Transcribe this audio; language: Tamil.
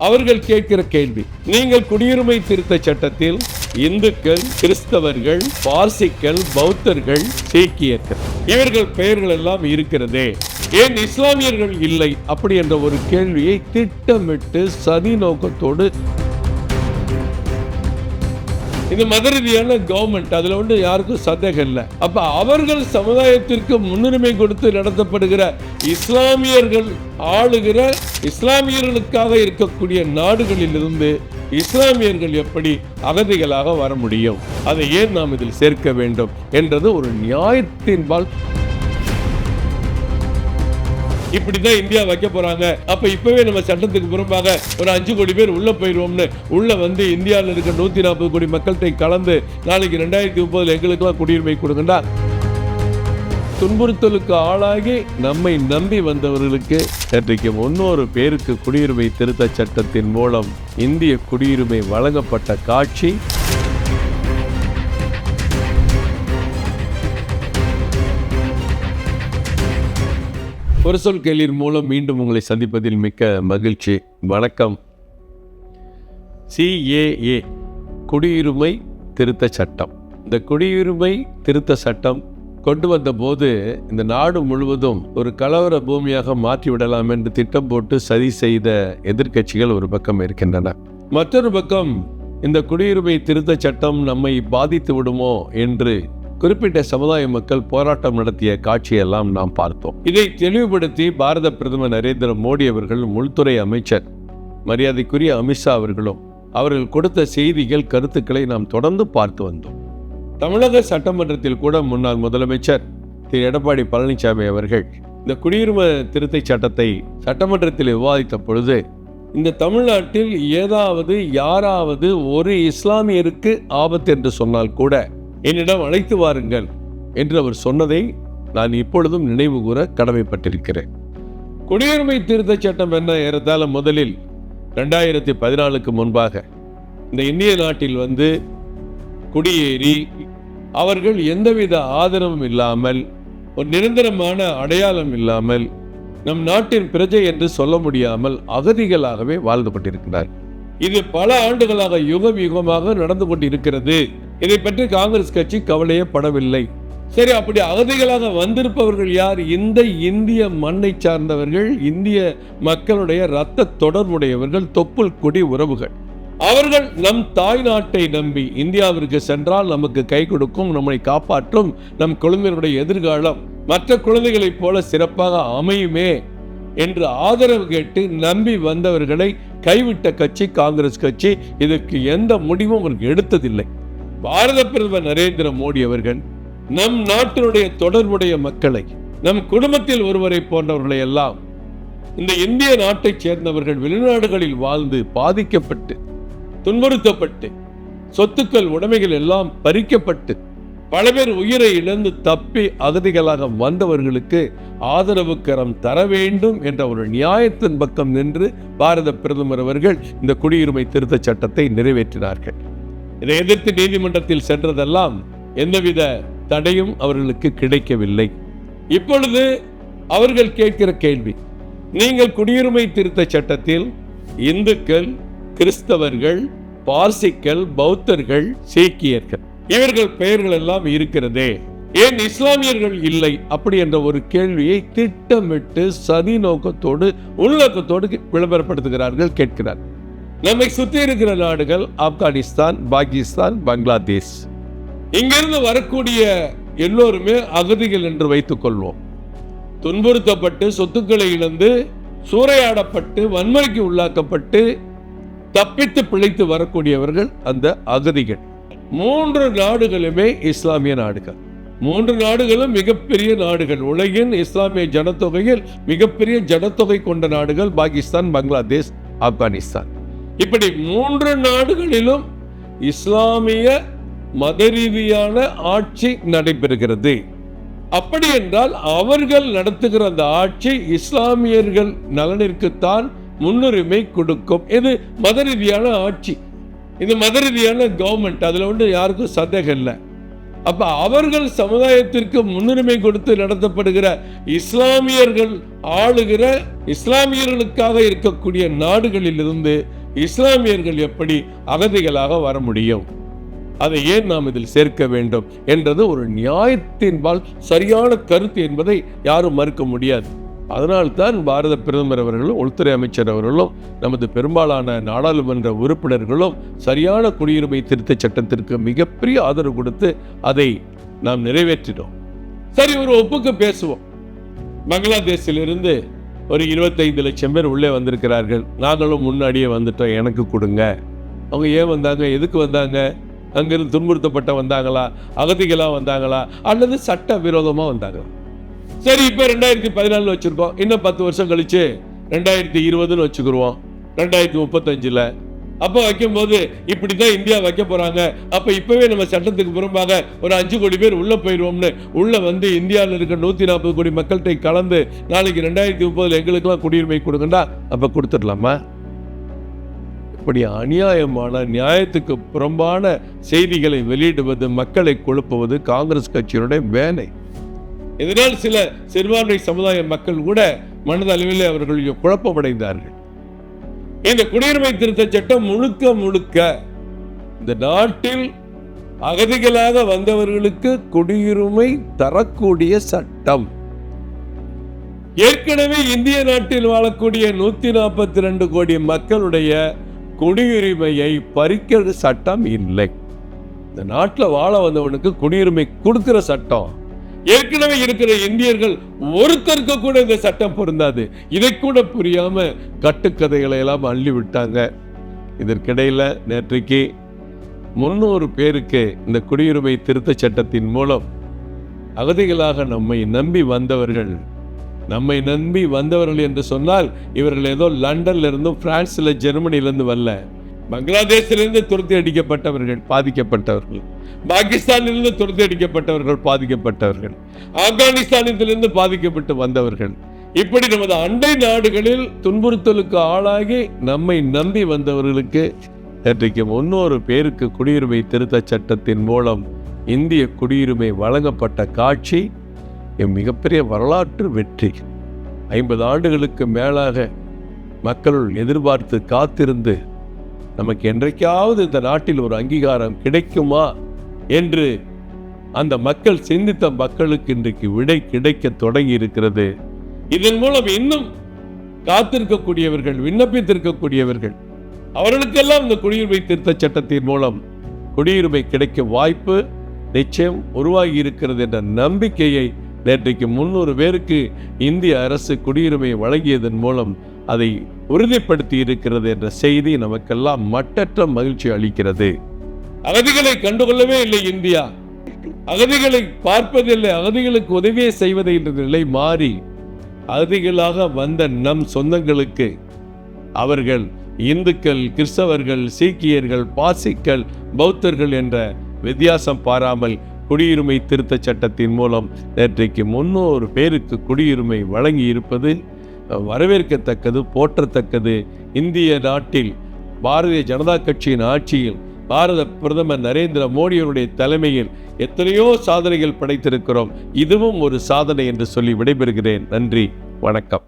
அவர்கள் கேட்கிற கேள்வி நீங்கள் குடியுரிமை திருத்த சட்டத்தில் இந்துக்கள் கிறிஸ்தவர்கள் பார்சிக்கள் பௌத்தர்கள் சீக்கியர்கள் இவர்கள் பெயர்கள் எல்லாம் இருக்கிறதே. ஏன் இஸ்லாமியர்கள் இல்லை அப்படி என்ற ஒரு கேள்வியை திட்டமிட்டு சதி நோக்கத்தோடு இது மத ரீதியான கவர்மெண்ட் அதுல ஒன்று யாருக்கும் சந்தேகம் இல்லை. அப்ப அவர்கள் சமுதாயத்திற்கு முன்னுரிமை கொடுத்து நடத்தப்படுகிற இஸ்லாமியர்கள் ஆளுகிற இஸ்லாமியர்களுக்காக இருக்கக்கூடிய நாடுகளிலிருந்து இஸ்லாமியர்கள் எப்படி அகதிகளாக வர முடியும்? அதை ஏன் நாம் இதில் சேர்க்க வேண்டும்? என்றது ஒரு நியாயத்தின்பால் இப்படிதான் இந்தியா வைக்க போறாங்க. அப்ப இப்பவே நம்ம சட்டத்துக்கு புறம்பாக ஒரு அஞ்சு கோடி பேர் உள்ள போயிடுவோம்னு உள்ள வந்து இந்தியாவில் இருக்க நூத்தி நாற்பது கோடி மக்கள்கிட்ட கலந்து நாளைக்கு ரெண்டாயிரத்தி முப்பதுல எங்களுக்கெல்லாம் குடியுரிமை கொடுங்கண்டா துன்புறுத்தலுக்கு ஆளாகி நம்மை நம்பி வந்தவர்களுக்கு இன்றைக்கு முன்னோரு பேருக்கு குடியுரிமை திருத்த சட்டத்தின் மூலம் இந்திய குடியுரிமை வழங்கப்பட்ட காட்சி. ஒரு சொல் கேள்வியின் மூலம் மீண்டும் உங்களை சந்திப்பதில் மிக்க மகிழ்ச்சி. வணக்கம். சிஏஏ குடியுரிமை திருத்த சட்டம். இந்த குடியுரிமை திருத்த சட்டம் கொண்டு வந்த போது இந்த நாடு முழுவதும் ஒரு கலவர பூமியாக மாற்றி விடலாம் என்று திட்டம் போட்டு சதி செய்த எதிர்க்கட்சிகள் ஒரு பக்கம் இருக்கின்றன. மற்றொரு பக்கம் இந்த குடியுரிமை திருத்த சட்டம் நம்மை பாதித்து விடுமோ என்று குறிப்பிட்ட சமுதாய மக்கள் போராட்டம் நடத்திய காட்சியெல்லாம் நாம் பார்த்தோம். இதை தெளிவுபடுத்தி பாரத பிரதமர் நரேந்திர மோடி அவர்கள் உள்துறை அமைச்சர் மரியாதைக்குரிய அமித்ஷா அவர்களும் அவர்கள் கொடுத்த செய்திகள் கருத்துக்களை நாம் தொடர்ந்து பார்த்து வந்தோம். தமிழக சட்டமன்றத்தில் கூட முன்னாள் முதலமைச்சர் திரு. எடப்பாடி பழனிசாமி அவர்கள் இந்த குடியுரிமை திருத்தச் சட்டத்தை சட்டமன்றத்தில் விவாதித்த பொழுது இந்த தமிழ்நாட்டில் ஏதாவது யாராவது ஒரு இஸ்லாமியருக்கு ஆபத்து என்று சொன்னால் கூட என்னிடம் அழைத்து வாருங்கள் என்று அவர் சொன்னதை நான் இப்பொழுதும் நினைவு கூற கடமைப்பட்டிருக்கிறேன். குடியுரிமை திருத்தச் சட்டம் என்ன ஏறத்தாழ முதலில் ரெண்டாயிரத்தி பதினாலுக்கு முன்பாக இந்த இந்திய நாட்டில் வந்து குடியேறி அவர்கள் எந்தவித ஆதரவும் இல்லாமல் ஒரு நிரந்தரமான அடையாளம் இல்லாமல் நம் நாட்டின் பிரஜை என்று சொல்ல முடியாமல் அகதிகளாகவே வாழ்ந்து கொண்டிருக்கிறார் இது பல ஆண்டுகளாக யுகம் யுகமாக நடந்து கொண்டிருக்கிறது. இதை பற்றி காங்கிரஸ் கட்சி கவலையே படவில்லை சரி அப்படி அகதிகளாக வந்திருப்பவர்கள் யார்? இந்த இந்திய மண்ணை சார்ந்தவர்கள் இந்திய மக்களுடைய இரத்த தொடர்புடையவர்கள் தொப்புள் குடி உறவுகள். அவர்கள் நம் தாய் நாட்டை நம்பி இந்தியாவிற்கு சென்றால் நமக்கு கை கொடுக்கும் நம்மை காப்பாற்றும் நம் குழந்தைகளுடைய எதிர்காலம். மற்ற குழந்தைகளைப் போல சிறப்பாக அமையுமே என்று ஆதரவு கேட்டு நம்பி வந்தவர்களை கைவிட்ட கட்சி காங்கிரஸ் கட்சி இதற்கு எந்த முடிவும் அவர்கள் எடுத்ததில்லை. பாரத பிரதமர் நரேந்திர மோடி அவர்கள் நம் நாட்டினுடைய தொடர்புடைய மக்களை நம் குடும்பத்தில் ஒருவரை போன்றவர்களை எல்லாம் இந்த இந்திய நாட்டைச் சேர்ந்தவர்கள் வெளிநாடுகளில் வாழ்ந்து பாதிக்கப்பட்டு துன்புறுத்தப்பட்டு சொத்துக்கள் உடைமைகள் எல்லாம் பறிக்கப்பட்டு பல பேர் உயிரை இழந்து தப்பி அகதிகளாக வந்தவர்களுக்கு ஆதரவு கரம் தர வேண்டும் என்ற ஒரு நியாயத்தின் பக்கம் நின்று பாரத பிரதமர் அவர்கள் இந்த குடியுரிமை திருத்த சட்டத்தை நிறைவேற்றினார்கள். இதை எதிர்த்து நீதிமன்றத்தில் சென்றதெல்லாம் எந்தவித தடையும் அவர்களுக்கு கிடைக்கவில்லை. இப்பொழுது அவர்கள் கேட்கிற கேள்வி நீங்கள் குடியுரிமை திருத்த சட்டத்தில் இந்துக்கள் கிறிஸ்தவர்கள் பார்சிக்கள் பௌத்தர்கள் சீக்கியர்கள் இவர்கள் பெயர்கள் எல்லாம் இருக்கிறதே. ஏன் இஸ்லாமியர்கள் இல்லை அப்படி என்ற ஒரு கேள்வியை திட்டமிட்டு சதி நோக்கத்தோடு உள்நோக்கத்தோடு விளம்பரப்படுத்துகிறார்கள் கேட்கிறார். நம்மை சுற்றி இருக்கிற நாடுகள் ஆப்கானிஸ்தான் பாகிஸ்தான் பங்களாதேஷ். இங்கிருந்து வரக்கூடிய எல்லோருமே அகதிகள் என்று வைத்துக் கொள்வோம். துன்புறுத்தப்பட்டு சொத்துக்களை இழந்து சூறையாடப்பட்டு வன்முறைக்கு உள்ளாக்கப்பட்டு தப்பித்து பிழைத்து வரக்கூடியவர்கள் அந்த அகதிகள். மூன்று நாடுகளுமே இஸ்லாமிய நாடுகள். மூன்று நாடுகளும் மிகப்பெரிய நாடுகள். உலகின் இஸ்லாமிய ஜனத்தொகையில் மிகப்பெரிய ஜனத்தொகை கொண்ட நாடுகள் பாகிஸ்தான் பங்களாதேஷ் ஆப்கானிஸ்தான். இப்படி மூன்று நாடுகளிலும் இஸ்லாமிய மத ரீதியான ஆட்சி நடைபெறுகிறது. அப்படி என்றால் அவர்கள் நடத்துகிற அந்த ஆட்சி இஸ்லாமியர்கள் நலனிற்குத்தான் முன்னுரிமை கொடுக்கும். இது மத ரீதியான ஆட்சி. இது மத ரீதியான கவர்மெண்ட் அதில் வந்து யாருக்கும் சந்தேகம் இல்லை. அப்ப அவர்கள் சமுதாயத்திற்கு முன்னுரிமை கொடுத்து நடத்தப்படுகிற இஸ்லாமியர்கள் ஆளுகிற இஸ்லாமியர்களுக்காக இருக்கக்கூடிய நாடுகளிலிருந்து இஸ்லாமியர்கள் எப்படி அகதிகளாக வர முடியும்? அதை ஏன் நாம் இதில் சேர்க்க வேண்டும்? என்றது ஒரு நியாயத்தின்பால் சரியான கருத்து என்பதை யாரும் மறுக்க முடியாது. அதனால்தான் பாரத பிரதமர் அவர்களும் உள்துறை அமைச்சர் அவர்களும் நமது பெரும்பாலான நாடாளுமன்ற உறுப்பினர்களும் சரியான குடியுரிமை திருத்தச் சட்டத்திற்கு மிகப்பெரிய ஆதரவு கொடுத்து அதை நாம் நிறைவேற்றினோம். சரி ஒரு ஒப்புக்கு பேசுவோம். பங்களாதேஷிலிருந்து ஒரு இருபத்தைந்து லட்சம் பேர் உள்ளே வந்திருக்கிறார்கள். நாங்களும் முன்னாடியே வந்துட்டோம். எனக்கு கொடுங்க. அவங்க ஏன் வந்தாங்க? எதுக்கு வந்தாங்க? அங்கிருந்து துன்புறுத்தப்பட்ட வந்தாங்களா? அகதிகளாக வந்தாங்களா? அல்லது சட்ட விரோதமாக வந்தாங்களா? சரி இப்போ ரெண்டாயிரத்தி பதினாலு வச்சுருக்கோம். இன்னும் பத்து வருஷம் கழிச்சு ரெண்டாயிரத்தி இருபதுன்னு வச்சுக்கிருவோம். ரெண்டாயிரத்தி முப்பத்தஞ்சில். அப்போ வைக்கும்போது இப்படி தான் இந்தியா வைக்க போகிறாங்க அப்போ இப்போவே நம்ம சட்டத்துக்கு புறம்பாக ஒரு அஞ்சு கோடி பேர் உள்ளே போயிடுவோம்னு உள்ளே வந்து இந்தியாவில் இருக்க நூற்றி நாற்பது கோடி மக்கள்கிட்ட கலந்து நாளைக்கு ரெண்டாயிரத்தி முப்பதில் எங்களுக்கெல்லாம் குடியுரிமை கொடுங்கண்டா? அப்போ கொடுத்துடலாமா? இப்படி அநியாயமான நியாயத்துக்கு புறம்பான செய்திகளை வெளியிடுவது மக்களை குழப்புவது காங்கிரஸ் கட்சியினுடைய வேலை. இதனால் சில சிறுபான்மை சமுதாய மக்கள் கூட மனதளவில் அவர்கள் குழப்பமடைந்தார்கள். இந்த குடியுரிமை திருத்த சட்டம் முழுக்க முழுக்க இந்த நாட்டில் அகதிகளாக வந்தவர்களுக்கு குடியுரிமை தரக்கூடிய சட்டம். ஏற்கனவே இந்திய நாட்டில் வாழக்கூடிய நூத்தி நாற்பத்தி ரெண்டு கோடி மக்களுடைய குடியுரிமையை பறிக்கிற சட்டம் இல்லை. இந்த நாட்டில் வாழ வந்தவனுக்கு குடியுரிமை கொடுக்கிற சட்டம். ஏற்கனவே இருக்கிற இந்தியர்கள் ஒருத்தருக்கு கூட இந்த சட்டம் பொருந்தாது. இதை கூட புரியாம கட்டுக்கதைகளை எல்லாம் அள்ளி விட்டாங்க. இதற்கிடையில நேற்றைக்கு முன்னூறு பேருக்கு இந்த குடியுரிமை திருத்த சட்டத்தின் மூலம் அகதிகளாக நம்மை நம்பி வந்தவர்கள் நம்மை நம்பி வந்தவர்கள் என்று சொன்னால் இவர்கள் ஏதோ லண்டன்ல இருந்தும் பிரான்ஸ்ல ஜெர்மனியிலிருந்து வரல. பங்களாதேஷிலிருந்து துரத்தி அடிக்கப்பட்டவர்கள் பாதிக்கப்பட்டவர்கள். பாகிஸ்தானிலிருந்து துரத்தி அடிக்கப்பட்டவர்கள் பாதிக்கப்பட்டவர்கள். ஆப்கானிஸ்தானத்திலிருந்து பாதிக்கப்பட்டு வந்தவர்கள். இப்படி நமது அண்டை நாடுகளில் துன்புறுத்தலுக்கு ஆளாகி நம்மை நம்பி வந்தவர்களுக்கு இன்றைக்கு முன்னூறு பேருக்கு குடியுரிமை திருத்த சட்டத்தின் மூலம் இந்திய குடியுரிமை வழங்கப்பட்ட காட்சி மிகப்பெரிய வரலாற்று வெற்றி. ஐம்பது ஆண்டுகளுக்கு மேலாக மக்களுள் எதிர்பார்த்து காத்திருந்து நமக்கு என்றைக்காவது இந்த நாட்டில் ஒரு அங்கீகாரம் கிடைக்குமா என்று அந்த மக்கள் சிந்தித்த மக்களுக்கு இன்றைக்கு விடை கிடைக்க தொடங்கி இருக்கிறது இதன் மூலம் இன்னும் காத்திருக்கக்கூடியவர்கள் விண்ணப்பித்திருக்கக்கூடியவர்கள் அவர்களுக்கெல்லாம் இந்த குடியுரிமை திருத்த சட்டத்தின் மூலம் குடியுரிமை கிடைக்க வாய்ப்பு நிச்சயம் உருவாகி இருக்கிறது என்ற நம்பிக்கையை நேற்றைக்கு முன்னூறு பேருக்கு இந்திய அரசு குடியுரிமை வழங்கியதன் மூலம் அதை உறுதிப்படுத்தி இருக்கிறது என்ற செய்தி நமக்கெல்லாம் மட்டற்ற மகிழ்ச்சி அளிக்கிறது. அகதிகளை கண்டுகொள்ளவே இல்லை இந்தியா. அகதிகளை பார்ப்பதில்லை அகதிகளுக்கு உதவியே செய்வதை என்ற நிலை மாறி அகதிகளாக வந்த நம் சொந்தங்களுக்கு அவர்கள் இந்துக்கள் கிறிஸ்தவர்கள் சீக்கியர்கள் பாசிக்கள் பௌத்தர்கள் என்ற வித்தியாசம் பாராமல் குடியுரிமை திருத்த சட்டத்தின் மூலம் நேற்றைக்கு முன்னூறு பேருக்கு குடியுரிமை வழங்கி இருப்பது வரவேற்கத்தக்கது போற்றத்தக்கது. இந்திய நாட்டில் பாரதிய ஜனதா கட்சியின் ஆட்சியில் பாரத பிரதமர் நரேந்திர மோடியனுடைய தலைமையில் எத்தனையோ சாதனைகள் படைத்திருக்கிறோம். இதுவும் ஒரு சாதனை என்று சொல்லி விடைபெறுகிறேன். நன்றி. வணக்கம்.